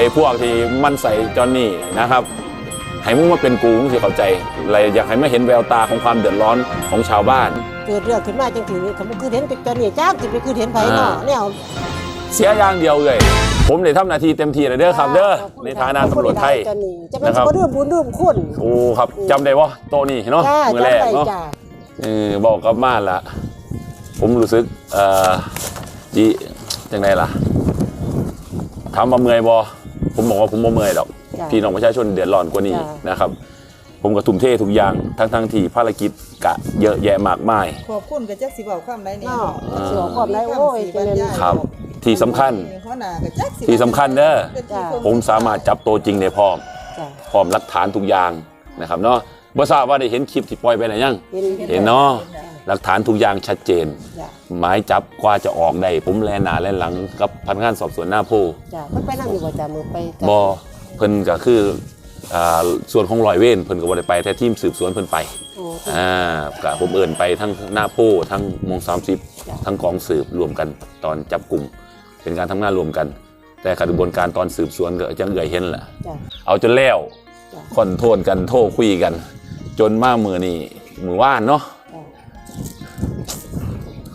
อ้พวกที่มันใส่จอนนี่นะครับให้มึงมาเป็นกูมึงสิเข้าใจอะไรอยากให้มาเห็นแววตาของความเดือดร้อนของชาวบ้าน เกิดเรื่องขึ้นมาจังถือเขาบ่คือเห็นจนนี่จ้ากสิไปคือเห็นไผเนาะอ่าแนวเสียอย่างเดียวเลย ผมได้ทำหน้าที่เต็มที่เลยเด้อครับ เด้อขบคุณในฐานะตำรวจไทยจนนี่จะเป็นนะครับบ่ดื่มบุญดื่มคุณโอ้ครับจำได้ว่าโตะนี่เนาะจ้ามือแรจำกได้เนาะจ้าเออบอกกับมาละผมรู้สึกเอ่อจีจังไงล่ะถามมาเมื่อยบอ ผมบอกว่าผมบ่เมื่อยดอกจ้าพี่น้องประชาชนเดือดร้อนกว่านี้จ้ะ นะครับ ผมก็ทุ่มเททุกอย่างทั้งทั้งๆที่ภารกิจกะเยอะแยะมากมาย ขอบคุณกับจักสิเว้าคำใดนี่เนาะเสียวความได้โอ้ยเจริญ ครับ ที่สำคัญ หัวหน้ากับจักสิที่สำคัญเด้อ จ้ะ ผมสามารถจับตัวจริงได้พร้อมจ้าพร้อมหลักฐานทุกอย่างนะครับเนาะ บ่ทราบว่าได้เห็นคลิปที่ปล่อยไปหรือยัง เห็นเห็นเนาะหลักฐานทุกอย่างชัดเจน จ้าหมายจับกว่าจะออกได้ ผมแลหนาแลหลังกับพนักงานสอบสวนหน้าผู้จ้ามันไปนั่งอยู่บ่จ้ามือไปจ้ะบอเพิ่นก็คืออ่าส่วนของลอยเว้นเพิ่นก็บ่ได้ไปแต่ทีมสืบสวนเพิ่นไป โอ้ อ่าก็ผมเอิ้นไปทั้งหน้าผู้ทั้งมงจ้ะ30ทั้งกองสืบรวมกันตอนจับกลุ่ม เป็นการทำงานรวมกัน แต่กระบวนการตอนสืบสวนก็จังเอื่อยเห็นแหละจ้าเอาจนแล้วจ้ะ คอนโทรลกันโทรคุยกัน จนมามือนี่มือว่านเนาะจ้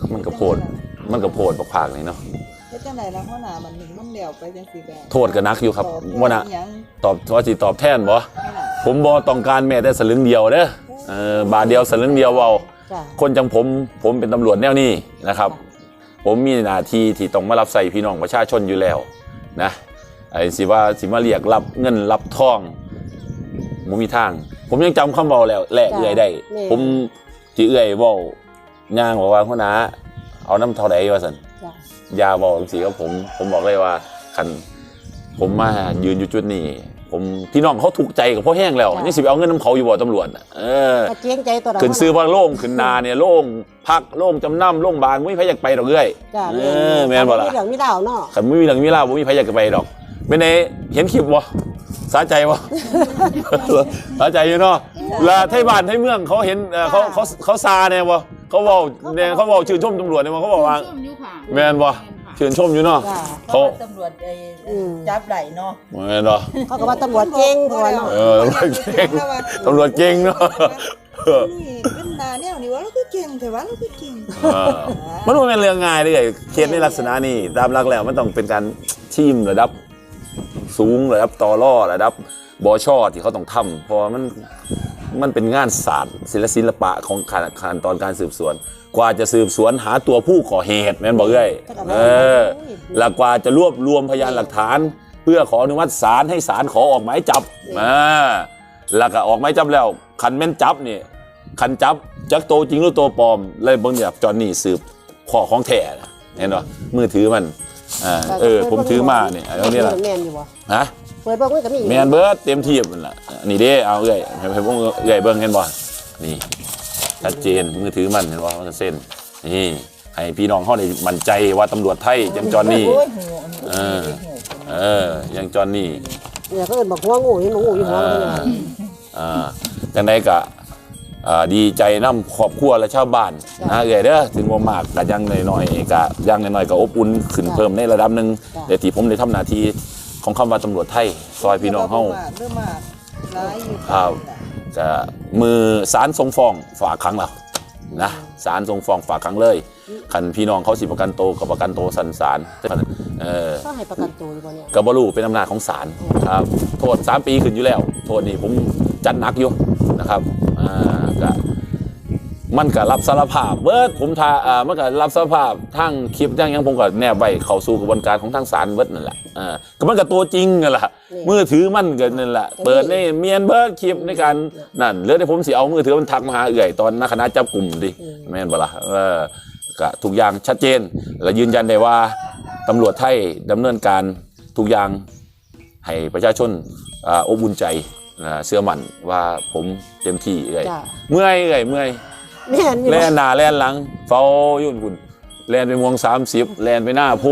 ามันก็โพดมันก็โพดบักผากนี่เนาะเฮ็ดจังไดล่ะหัวหน้ามันหนึ่งมันแล้วไปจังซี่ก็โทษก็หนักอยู่ครับตอบว่านะหยังตอบว่าสิตอบแทนบ่หัวหน้าผมบอต้องการแม้แต่สลึงเดียวเด้อเออบาทเดียวสลึงเดียวเบาจ้าคนจังผมผมเป็นตำรวจแนวนี้นะครับ ผมมีหน้าที่ที่ต้องมารับใส่พี่น้องประชาชนอยู่แล้วนะไอ้สิว่าสิมาเรียกรับเงินรับทองบ่มีทาง ผมยังจำคำเบาแล้วแลกเอื่อยได้ผมสิเอื่อยเว้าย่างบอกว่าพ่อนาเอาน้ำเท่าใดว่าซั่นจ้าอยาบอกสิกับผม ผมบอกเลยว่าคันผมมายืนอยู่จุดนี้ ผมพี่น้องเขาถูกใจกับพ่อแห้งแล้วนี่สิไปเอาเงินน้ำเขาอยู่บ่ตำรวจน่ะเออถ้าเจียงใจตัวเราขึ้นซื้อว่าโล่งขึ้นนาเนี่ยโล่งพักโล่งจำนำโล่งบานไม่มีใครอยากไปดอกเอ้ยจ้าเออแม่นบ่ล่ะมีเรื่องมีราวเนาะขันไม่มีเรื่องมีเล่าวบ่มีใครอยากจะไปดอกไม่ในเห็นคลิปบ่ สาใจบ่สาใจอยู่เนาะแลาไทยบ้านไทยเมืองเขาเห็นเอ่อเขาเขาเขาซาเนี่ยบ่เขาเว้าเนี่ยเขาเว้าชื่นชมตำรวจเนี่ยบ่เขาบอกว่าชื่นชมอยู่ค่ะแม่นบ่ ชื่นชมอยู่เนาะ จ้าเพราะเขาว่าตำรวจไอ้อืม จับได้เนาะแม่นบ่เขาก็ว่าตำรวจเก่งเพราะว่าเนาะเออตำรวจเก่งตำรวจเก่งเนาะนี่เป็นหน้าแนวนี่ว่าเราก็เก่งแต่ว่าเราก็เก่งเออมันบ่แม่นเรื่องง่ายเด้อเคสในลักษณะนี้ตามหลักแล้วมันต้องเป็นการทีมระดับ สูงระดับตอล่อระดับบอชอที่เขาต้องทำเพราะว่ามันมันเป็นงานศาสตร์ศิลปศิลปะของขั้นขั้นตอนการสืบสวน กว่าจะสืบสวนหาตัวผู้ก่อเหตุแม่นบอกเลยเออแล้วกว่าจะรวบรวมพยานหลักฐาน เพื่อขออนุมัติศาลให้ศาลขอออกหมายจับอ่าแล้วก็ออกหมายจับแล้วคันแม่นจับนี่คันจับจักโตจริงหรือตัวปลอมเลยเบิ่งแบบจอนนี่สืบข้อของแท้นะเห็นป่ะมือถือมัน อ่าเออผมถือมาเนี่ยเอาเนี่ยแหละแม่นอยู่บ่ฮะเปิดเบิ่งมันก็มีแมนเบิร์ดเต็มที่มันละนี่เด้เอาเอ้อยให้ให้พวกเอ้อยเบิ้งเห็นบ่นี่ชัดเจนมือถือมันเห็นบ่มันเส้นนี่ให้พี่น้องเขาได้มั่นใจว่าตำรวจไทยยังจอนนี่โอ้ยหูเออเออยังจอนนี่เนี่ยเขาเอิ้นบอกหัวงูนี่หนูงูอยู่หัวมันเนี่ยอ่าจังไดก็อ่า ดีใจนํครอบครัวและชาวบ้านนะเอ้อยเด้อถึงว่ามากก็ยังน้อยๆก็ยังน้อยๆก็อบอุ่นขึ้นเพิ่มในระดับหนึงเดี๋ยวที่ผมได้ทำหน้าที่ของคำว่าตำรวจไทยซอยพี่น้องเฮาเริ่มมากหลายอยู่ครับจะมือสารทรงฟ้องฝากขังเรานะสารทรงฟ้องฝากขังเลยคันพี่น้องเขาสิประกันโตวกับประกันโตวสันสารเออเขาให้ประกันตัวอยู่บ่เนี่ยกับบรูเป็นอำนาจของศาลครับ โทษ 3 ปีขึ้นอยู่แล้ว โทษนี่ผมจัดหนักอยู่นะครับ อ่าก็มันก็รับสารภาพเบิร์ดผมทาอ่ามันก็รับสารภาพทั้งคลิปทั้งหยังผมก็แนบไว้เข้าสู่กระบวนการของทางศาลเบิร์ดนั่นแหละอ่าก็มันก็ตัวจริงนั่นแหละมือถือมันก็นั่นแหละเปิดในเมียนเบิร์ดคลิปในการนั่นเหลือแต่ผมสิเอามือถือมันทักมาหาเอื่อยตอนนักคณะจับกลุ่มดิแม่นบ่ล่ะเออก็ทุกอย่างชัดเจน และยืนยันได้ว่าตำรวจไทยดำเนินการทุกอย่างให้ประชาชนอ่าอบอุ่นใจอ่า เชื่อมั่นว่าผมเต็มที่เลยจ้าเมื่อยเลยเมื่อยแม่นอยู่แล่บ่นหน้าแล่นหลังเฝ้ายุ่นคุณแล่นไปมวงสามสิบแล่นไปหน้าโพ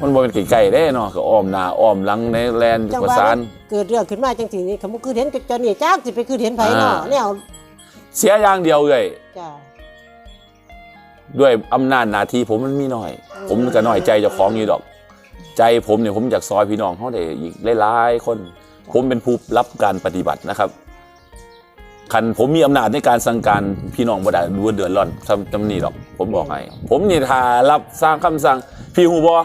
มันบ่เป็นไก่ๆได้เนาะก็อ้อมหน้าอ้อมหลังในแล่นจังประว่าสานเกิดเรื่องขึ้นมาจังซี่นี่เขาบ่คือเห็นจนนี่จ้ากสิไปคือเห็นไผเนาะอ่าแนวเสียอย่างเดียวเลยจ้าด้วยอำนาจหน้าที่ผมมันมีน้อย ผมก็น้อยใจเจ้าของอยู่ดอก ใจผมเนี่ยผมอยากซอยพี่น้องเขาได้อีกหลายๆคน ผมเป็นผู้รับการปฏิบัตินะครับคันผมมีอำนาจในการสั่งการพี่น้องบ่ได้ดูว่าเดือดร้อนทำจำนี่หรอก ผมบอกให้ผมนี่ถ้ารับสร้างคำสั่ง พี่ฮูบอ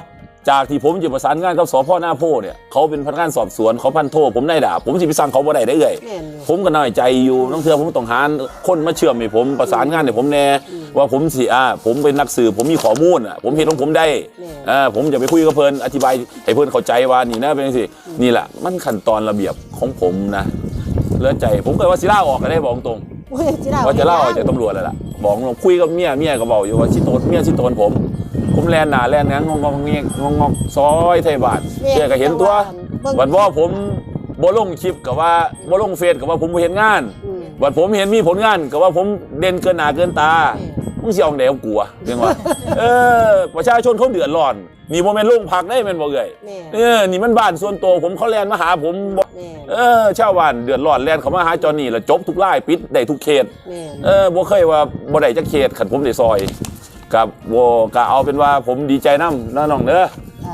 จากที่ผมจะประสานงานกับสพหน้าโพเนี่ยเขาเป็นพนักงานสอบสวนเขาพันโทผมได้ด่า ผมสิไปสั่งเขาบ่ได้ได้เลยแม่นอยู่ผมก็น้อยใจอยู่น้องเทือผมต้องหาคนมาเชื่อมให้ผมประสานงานให้ผมแน่ ว่าผมสิอ่าผมเป็นนักสืบผมมีข้อมูลอะผมเห็นของผมได้อ่าผมจะไปคุยกับเพิ่นอธิบายให้เพิ่นเข้าใจว่านี่นะเป็นสินี่แหละมันขั้นตอนระเบียบของผมนะเลือใจผมเคยว่าสิล่าออกก็ได้บอกตรงโอ้ยสิได้ว่าจะล่าออกจากตำรวจเลยล่ะบอกตรงคุยกับเมียเมียก็บอกอยู่ว่าชิโตนเมียชิโตนผม ผมแลนหนาแลนหนังงงงเงียงงงซอยไทยบาทเมียก็เห็นตัววันว่าผมบ่ลงคลิปกับว่าบ่ลงเฟซกับว่าผมบ่เห็นงานอืมวันผมเห็นมีผลงานกับว่าผมเด่นเกินหน้าเกินตา มึงสิเอาไหนเอากลัวเรียกว่าเออประชาชนเขาเดือดร้อน นี่บ่แม่นโรงพักได้แม่นบ่เอ่ยแม่เออนี่มันบ้านส่วนตัวผมเขาแลนมาหาผมบ่แม่เออชาวบ้านเดือดร้อนแลนเขามาหาจอนี่แล้วจบทุกรายปิดได้ทุกเขตแม่เออบ่เคยว่าบ่ได้จักเขตขันผมได้ซอยกับบ่ก็เอาเป็นว่าผมดีใจนำนะน้องเด้อ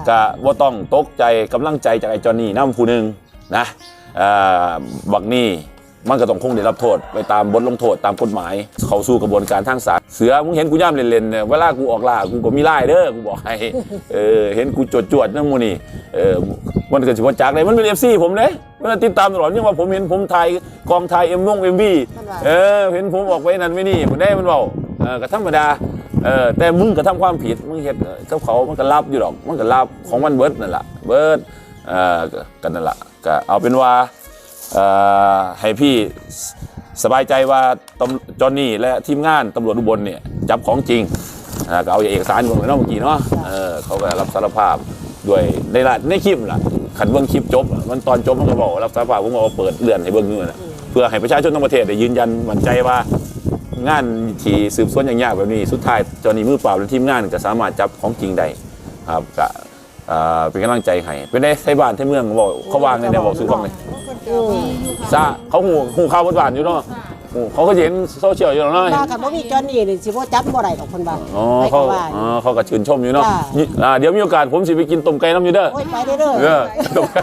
ก็บ่ต้องตกใจกำลังใจจากไอ้จอนี่น้ำผู้หนึ่งนะเอ่อบักนี่ มันก็ต้องคงได้รับโทษไปตามบทลงโทษตามกฎหมาย เข้าสู่กระบวนการทางศาลเสือมึงเห็นกูย่ำเล่นๆเนี่ยเวลากูออกล่ากูก็มีไล่เด้อกูบอกให้เออเห็นกูจวดๆนั่งมูนี่เออมันก็สิบ่จักเลยมันเป็น FC ผมเด้มันติดตามตลอดยังว่าผมเห็นผมถ่ายกองถ่ายเอ็มวงเอ็มวีเออเห็นผมออกไว้นั่นไว้นี่มันได้มันเว้าเออก็ธรรมดาเออแต่มึงก็ทำความผิดมึงเฮ็ดเออกับเขามันก็รับอยู่หรอกมันก็รับของมันเบิดนั่นแหละเบิดเอ่อก็กันนั่นแหละก็เอาเป็นว่าเอ่อ ให้พี่สบายใจว่าตำจอนนี่และทีมงานตำรวจอุบลเนี่ยจับของจริงก็เอาเอกสารเบิ่งแล้วเนาะเมื่อกี้เนาะเขาก็รับสารภาพด้วยในละในคลิปล่ะขันเบิ่งคลิปจบ มันตอนจบมันก็บอกรับสารภาพผมบอกว่าเปิดเลื่อนให้เบิ่งอยู่นเพื่อให้ประชาชนทั้งประเทศได้ยืนยันมั่นใจว่างานที่สืบสวนอย่างยากแบบนี้ สุดท้ายจอนี่มือเปล่าและทีมงานก็สามารถจับของจริงได้ครับก็ อ่อเป็นกำลังใจให้เป็นได้ไทยบ้านไทยเมืองบอกเขาวางในแนวบอกสู่ฟังเลยอืมซาเขาหูหูข่าวบนบ้านอยู่เนาะหูเขาก็เห็นโซเชียลอยู่เนาะว่าคันบ่มีจอนนี่นี่สิบ่จับบ่ได้ดอกเพิ่นว่าอ๋อไปเขาก็ว่าอ๋อเขาก็ชื่นชมอยู่เนาะจ้ะนี่อ่าเดี๋ยวมีโอกาสผมสิไปกินต้มไก่น้ำอยู่เด้อโอ้ยไปได้เด้อเออต้มไก่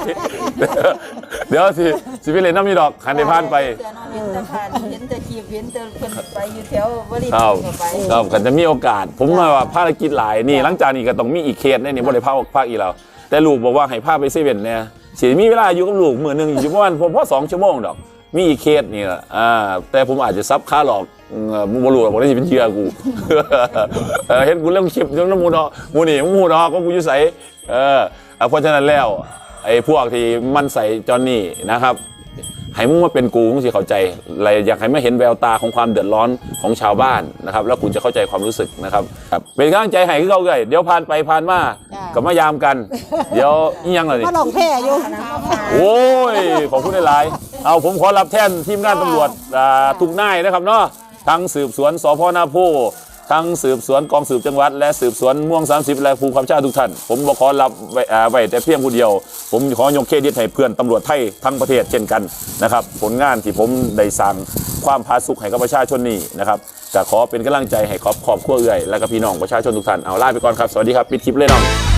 เดี๋ยวสิสิไปเล่นน้ำอยู่ดอกคันได้ผ่านไปแต่น้องเห็นแต่ผ่านเห็นแต่จีบเห็นแต่เพิ่นไปอยู่แถวบริคษัรับทก็ไปครับกันจะมีโอกาส ผมมาว่าภารกิจหลายนี่หลังจากนี้ก็ต้องมีอีกเคสแน่นี่บ่ได้พาออกภาคอีกแล้วแต่ลูกบอกว่าให้พาไปเซเว่นเนี่ยสิมีเวลาอยู่กับลูกมื้อหนึงอยู่ประมาณผมพอสองชั่วโมงดอก มีอีกเคสนี่ล่ะอ่าแต่ผมอาจจะซับค่าหลอกเอ่อมึงบ่รู้หรอกว่าได้สิเป็นเหยื่อกู เออเห็นกูเรื่องคลิปเรื่องน้ำมูเนาะมูนี่มึงหูเนาะก็กูอยู่ใสเออเอาเพราะฉะนั้นแล้ว ไอ้พวกที่มันใส่จอนนี่นะครับให้มึงมาเป็นกูมึงสิเข้าใจอะไรอยากให้มาเห็นแววตาของความเดือดร้อนของชาวบ้านนะครับ แล้วคุณจะเข้าใจความรู้สึกนะครับครับเป็นกำลังใจให้คือเขาเลยเดี๋ยวผ่านไปผ่านมาก็มายามกัน เดี๋ยวอีหยังล่ะนี่มาลองแพ้อยู่โอ้ยขอบคุณหลายๆเอาผมขอรับแทนทีมงานตำรวจอ่าทุกนายนะครับเนาะทั้งสืบสวนสพนาโพ ทั้งสืบสวนกองสืบจังหวัด และสืบสวนม่วง 30และภูความชาติทุกท่าน ผมบอกขอรับไว้อ่าไว้แต่เพียงผู้เดียว ผมขอยกเครดิตให้เพื่อนตำรวจไทยทั้งประเทศเช่นกันนะครับผลงานที่ผมได้สั่งความพาสุขให้กับประชาชนนี่นะครับจะขอเป็นกำลังใจให้ครอบครอบครัวเอื่อยและก็พี่น้องประชาชนทุกท่านเอาล่าไปก่อนครับสวัสดีครับปิดคลิปเลยน้อง